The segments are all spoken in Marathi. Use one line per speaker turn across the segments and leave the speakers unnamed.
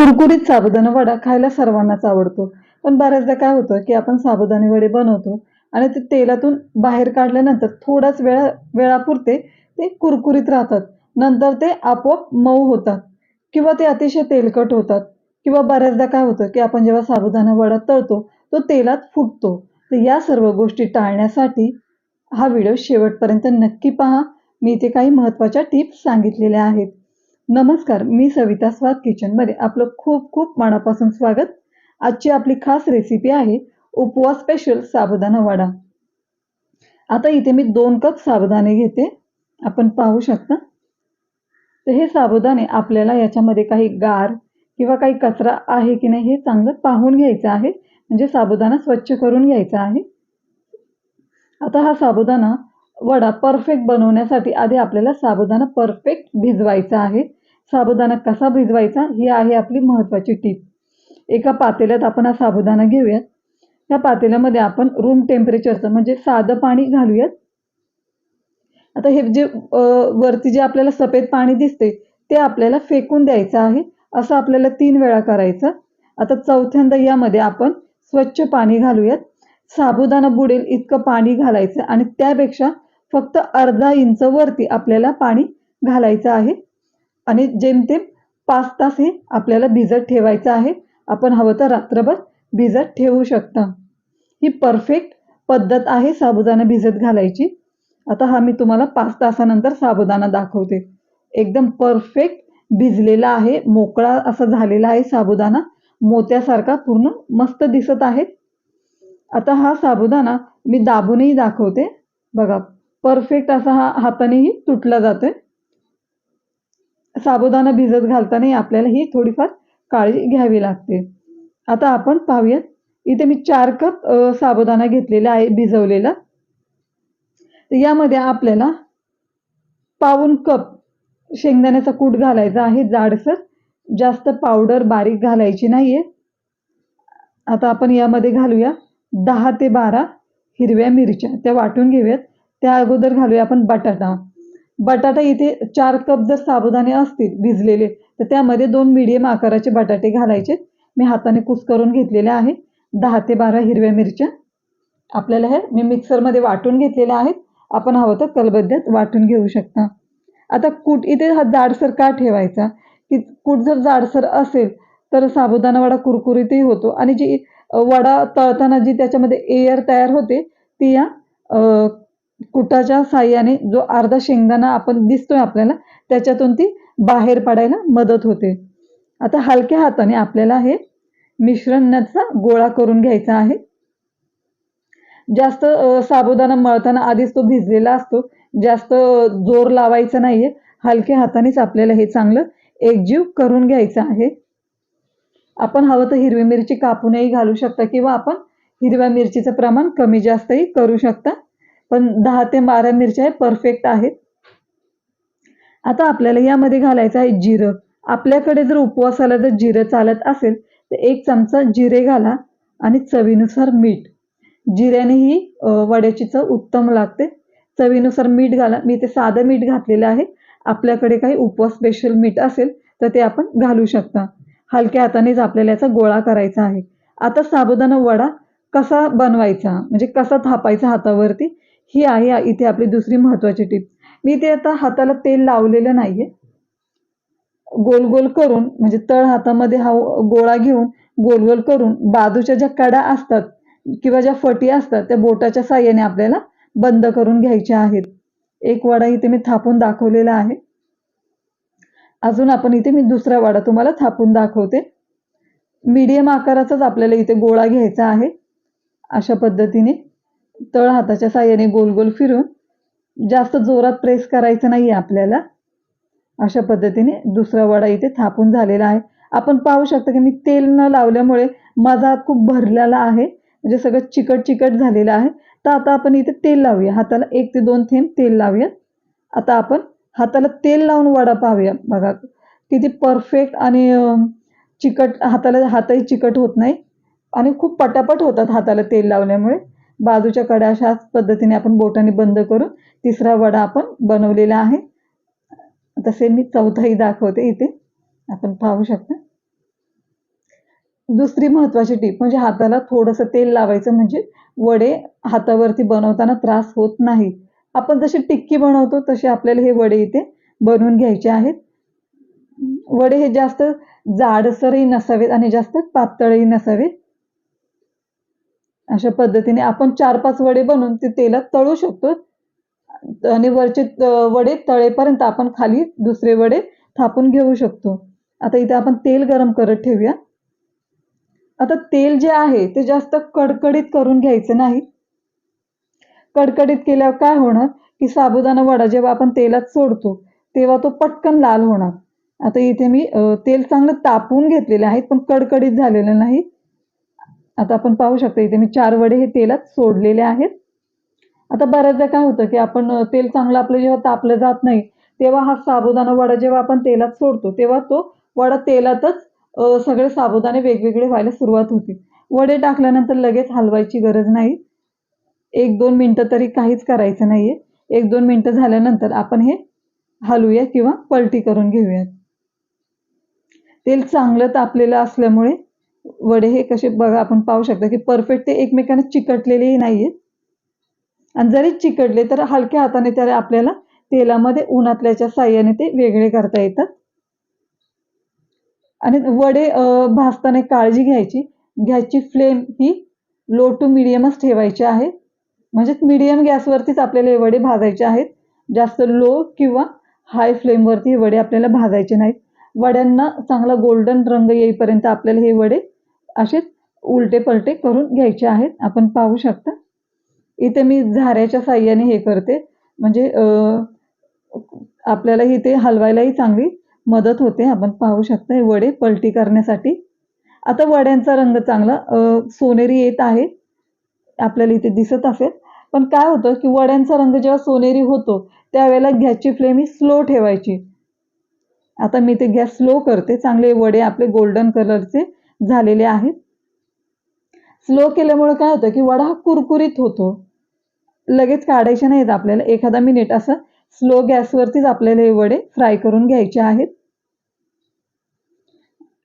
कुरकुरीत साबुदाणा वडा खायला सर्वांनाच आवडतो. पण बऱ्याचदा काय होतं की आपण साबुदाणे वडे बनवतो आणि ते तेलातून बाहेर काढल्यानंतर थोडाच वेळा वेळापुरते ते कुरकुरीत राहतात. नंतर ते आपोआप मऊ होतात किंवा ते अतिशय तेलकट होतात. किंवा बऱ्याचदा काय होतं की आपण जेव्हा साबुदाणा वडा तळतो तो तेलात फुटतो. तर या सर्व गोष्टी टाळण्यासाठी हा व्हिडिओ शेवटपर्यंत नक्की पहा. मी इथे काही महत्त्वाच्या टिप्स सांगितलेल्या आहेत. नमस्कार मी सविता स्वाद किचनमध्ये आपलं खूप खूप मनापासून स्वागत. आजची आपली खास रेसिपी आहे उपवास स्पेशल साबुदाणा वडा. आता इथे मी दोन कप साबुदाणे घेते. आपण पाहू शकता. तर हे साबुदाणे आपल्याला याच्यामध्ये काही गार किंवा काही कचरा आहे की नाही हे चांगलं पाहून घ्यायचं आहे. म्हणजे साबुदाणा स्वच्छ करून घ्यायचा आहे. आता हा साबुदाणा वडा परफेक्ट बनवण्यासाठी आधी आपल्याला साबुदाणा परफेक्ट भिजवायचा आहे. साबुदाणा कसा भिजवायचा ही आहे आपली महत्त्वाची टीप. एका पातेल्यात आपण हा साबुदाणा घेऊयात. त्या पातेल्यामध्ये आपण रूम टेम्परेचरचं म्हणजे साधं पाणी घालूयात. आता हे जे वरती जे आपल्याला सफेद पाणी दिसते ते आपल्याला फेकून द्यायचं आहे. असं आपल्याला तीन वेळा करायचं. आता चौथ्यांदा यामध्ये आपण स्वच्छ पाणी घालूयात. साबुदाणा बुडेल इतकं पाणी घालायचं आणि त्यापेक्षा फक्त अर्धा इंच वरती आपल्याला पाणी घालायचं आहे. आणि जेमतेम पाच तास हे आपल्याला भिजत ठेवायचं आहे. आपण हवं तर रात्रभर भिजत ठेवू शकता. ही परफेक्ट पद्धत आहे साबुदाणा भिजत घालायची. आता हा मी तुम्हाला पाच तासानंतर साबुदाणा दाखवते. एकदम परफेक्ट भिजलेला आहे मोकळा असा झालेला आहे साबुदाणा. मोत्यासारखा पूर्ण मस्त दिसत आहे. आता हा साबुदाणा मी दाबूनही दाखवते. बघा परफेक्ट असा हा हातानेही तुटला जातोय. साबुदाणा भिजत घालतानाही आपल्याला ही थोडीफार काळजी घ्यावी लागते. आता आपण पाहूयात. इथे मी चार कप साबुदाणा घेतलेला आहे भिजवलेला. तर यामध्ये आपल्याला पाऊन कप शेंगदाण्याचा कूट घालायचा आहे जाडसर. जास्त पावडर बारीक घालायची नाहीये. आता आपण यामध्ये घालूया दहा ते बारा हिरव्या मिरच्या. त्या वाटून घेऊयात. त्या अगोदर घालूया आपण बटाटा. बटाटा इथे चार कप जर साबुदाणे असतील भिजलेले तर त्यामध्ये दोन मिडियम आकाराचे बटाटे घालायचे. मी हाताने कुस करून घेतलेले आहे. दहा ते बारा हिरव्या मिरच्या आपल्याला हे मी मिक्सरमध्ये वाटून घेतलेल्या आहेत. आपण हवं तर कलबद्द्यात वाटून घेऊ शकता. आता कूट इथे हा जाडसर का ठेवायचा? की कूट जर जाडसर असेल तर साबुदाणा वडा कुरकुरीतही होतो. आणि जी वडा तळताना जी त्याच्यामध्ये एअर तयार होते ती या कुटाच्या साह्याने जो अर्धा शेंगदाणा आपण दिसतोय आपल्याला त्याच्यातून ती बाहेर पडायला मदत होते. आता हलक्या हाताने आपल्याला हे मिश्रणाचा गोळा करून घ्यायचा आहे. जास्त साबुदाणा मळताना आधीच तो भिजलेला असतो. जास्त जोर लावायचा नाहीये. हलक्या हातानेच आपल्याला हे चांगलं एकजीव करून घ्यायचं आहे. आपण हवं तर हिरवी मिरची कापूनही घालू शकता किंवा आपण हिरव्या मिरचीचं प्रमाण कमी जास्तही करू शकता. पण दहा ते बारा मिरच्या हे परफेक्ट आहेत. आता आपल्याला यामध्ये घालायचं आहे जिरं. आपल्याकडे जर उपवासाला जर जिरं चालत असेल तर एक चमचा जिरे घाला आणि चवीनुसार मीठ. जिऱ्याने ही वड्याची चव उत्तम लागते. चवीनुसार मीठ घाला. मी ते साधं मीठ घातलेलं आहे. आपल्याकडे काही उपवास स्पेशल मीठ असेल तर ते आपण घालू शकता. हलक्या हातानेच आपल्याला याचा गोळा करायचा आहे. आता साबुदाणा वडा कसा बनवायचा? म्हणजे कसा थापायचा हातावरती? ही आहे इथे आपली दुसरी महत्त्वाची टीप. मी ते आता हाताला तेल लावलेलं नाहीये. गोल गोल करून म्हणजे तळ हातामध्ये हा गोळा घेऊन गोल गोल करून बाजूच्या ज्या कडा असतात किंवा ज्या फटी असतात त्या बोटाच्या साह्याने आपल्याला बंद करून घ्यायच्या आहेत. एक वडा इथे मी थापून दाखवलेला आहे. अजून आपण इथे मी दुसरा वडा तुम्हाला थापून दाखवते. मीडियम आकाराचाच आपल्याला इथे गोळा घ्यायचा आहे. अशा पद्धतीने. तळ हाताच्या साह्याने गोल गोल फिरून जास्त जोरात प्रेस करायचं नाही आपल्याला. अशा पद्धतीने दुसरा वडा इथे थापून झालेला आहे. आपण पाहू शकता की मी तेल न लावल्यामुळे माझा हात खूप भरलेला आहे. म्हणजे सगळं चिकट चिकट झालेलं आहे. तर आता आपण इथे तेल लावूया. हाताला एक ते दोन थेंब तेल लावूया. आता आपण हाताला तेल लावून वडा पाहूया. बघा किती परफेक्ट आणि चिकट हाताला हातही चिकट होत नाही. आणि खूप पटापट होतात हाताला तेल लावल्यामुळे. बाजूच्या कड्या अशाच पद्धतीने आपण बोटाने बंद करून तिसरा वडा आपण बनवलेला आहे. तसे मी चौथाही दाखवते इथे. आपण पाहू शकता. दुसरी महत्त्वाची टीप म्हणजे हाताला थोडंसं तेल लावायचं म्हणजे वडे हातावरती बनवताना त्रास होत नाही. आपण जशी टिक्की बनवतो तसे आपल्याला हे वडे इथे बनवून घ्यायचे आहेत. वडे हे जास्त जाडसरही नसावेत आणि जास्त पातळही नसावेत. अशा पद्धतीने आपण चार पाच वडे बनवून ते तेलात तळू शकतो. आणि वरचे वडे तळेपर्यंत आपण खाली दुसरे वडे थापून घेऊ शकतो. आता इथे आपण तेल गरम करत ठेवूया. आता तेल जे आहे ते जास्त कडकडीत करून घ्यायचं नाही. कडकडीत केल्यावर काय होणार? की साबुदाणा वडा जेव्हा आपण तेलात सोडतो तेव्हा तो पटकन लाल होणार. आता इथे मी तेल चांगलं तापवून घेतलेले आहेत पण कडकडीत झालेलं नाही. आता आपण पाहू शकतो इथे मी चार वडे हे तेलात सोडलेले आहेत. आता बऱ्याचदा काय होतं की आपण तेल चांगलं आपलं जेव्हा तापलं जात नाही तेव्हा हा साबुदाणा वडा जेव्हा आपण तेलात सोडतो तेव्हा तो वडा तेलातच सगळे साबुदाणे वेगवेगळे व्हायला सुरुवात होते. वडे टाकल्यानंतर लगेच हलवायची गरज नाही. एक दोन मिनटं तरी काहीच करायचं नाहीये. एक दोन मिनटं झाल्यानंतर आपण हे हलवूया किंवा पलटी करून घेऊयात. तेल चांगलं तापलेलं असल्यामुळे वडे हे कसे बघा आपण पाहू शकता की परफेक्ट ते एकमेकांना चिकटलेलेही नाहीयेत. आणि जरी चिकटले तर हलक्या हाताने त्याला आपल्याला तेलामध्ये उन्हातल्याच्या साह्याने ते वेगळे करता येतात. आणि वडे भाजताना काळजी घ्यायची. गॅसची फ्लेम ही लो टू मिडियमच ठेवायची आहे. म्हणजे मिडियम गॅसवरतीच आपल्याला हे वडे भाजायचे आहेत. जास्त लो किंवा हाय फ्लेमवरती हे वडे आपल्याला भाजायचे नाहीत. वड्यांना चांगला गोल्डन रंग येईपर्यंत आपल्याला हे वडे असेच उलटे पलटे करून घ्यायचे आहेत. आपण पाहू शकता. इथे मी झाऱ्याच्या साह्याने हे करते. म्हणजे आपल्याला इथे हलवायलाही चांगली मदत होते. आपण पाहू शकता हे वडे पलटी करण्यासाठी. आता वड्यांचा रंग चांगला सोनेरी येत आहे. आपल्याला इथे दिसत असेल. पण काय होतं की वड्यांचा रंग जेव्हा सोनेरी होतो त्यावेळेला गॅसची फ्लेम ही स्लो ठेवायची. आता मी ते गॅस स्लो करते. चांगले वडे आपले गोल्डन कलरचे झालेले आहेत. स्लो केल्यामुळे काय होतं की वडा हा कुरकुरीत होतो. लगेच काढायचे नाहीत आपल्याला. एखादा मिनिट असं स्लो गॅसवरतीच आपल्याला हे वडे फ्राय करून घ्यायचे आहेत.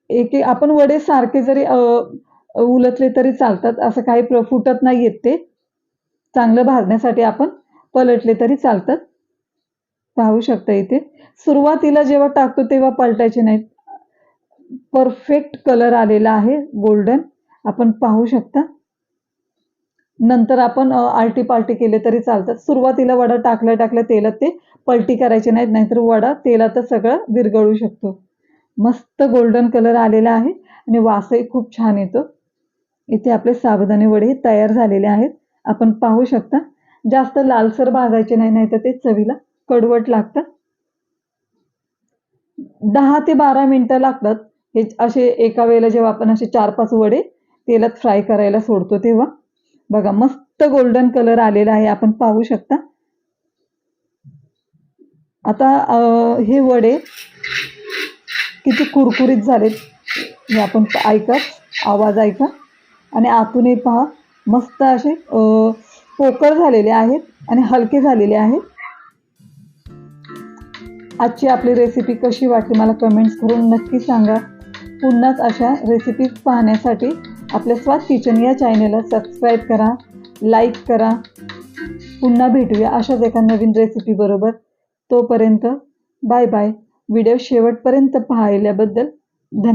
एक आपण वडे सारखे जरी उलटले तरी चालतात. असं काही प्र फुटत नाही येत ते. चांगलं भाजण्यासाठी आपण पलटले तरी चालतात. पाहू शकता इथे. सुरुवातीला जेव्हा टाकतो तेव्हा पलटायचे नाहीत. परफेक्ट कलर आलेला आहे गोल्डन आपण पाहू शकता. नंतर आपण आलटी पालटी केले तरी चालतात. सुरुवातीला वडा टाकल्या टाकल्या तेलात ते पलटी करायचे नाहीत नाहीतर वडा तेलातच सगळं विरघळू शकतो. मस्त गोल्डन कलर आलेला आहे आणि वासही खूप छान येतो. इथे आपले साबुदाणे वडे तयार झालेले आहेत. आपण पाहू शकता. जास्त लालसर भाजायचे नाही नाहीतर ते चवीला कडवट लागतात दहा ते बारा मिनटं लागतात. हे असे एका वेळेला जेव्हा आपण असे चार पाच वडे तेलात फ्राय करायला सोडतो तेव्हा बघा मस्त गोल्डन कलर आलेला आहे आपण पाहू शकता. आता हे वडे किती कुरकुरीत झालेत हे आपण ऐका आवाज ऐका. आणि आतूनही पहा मस्त असे पोकळ झालेले आहेत आणि हलके झालेले आहेत. आजची आपली रेसिपी कशी वाटली मला कमेंट्स करून नक्की सांगा. पुन्हाच अशा रेसिपीज पाहण्यासाठी आपल्या स्वाद किचन या चॅनेलला सबस्क्राईब करा लाईक करा. पुन्हा भेटूया अशाच एका नवीन रेसिपीबरोबर तोपर्यंत बाय बाय व्हिडिओ शेवटपर्यंत पाहिल्याबद्दल धन्यवाद.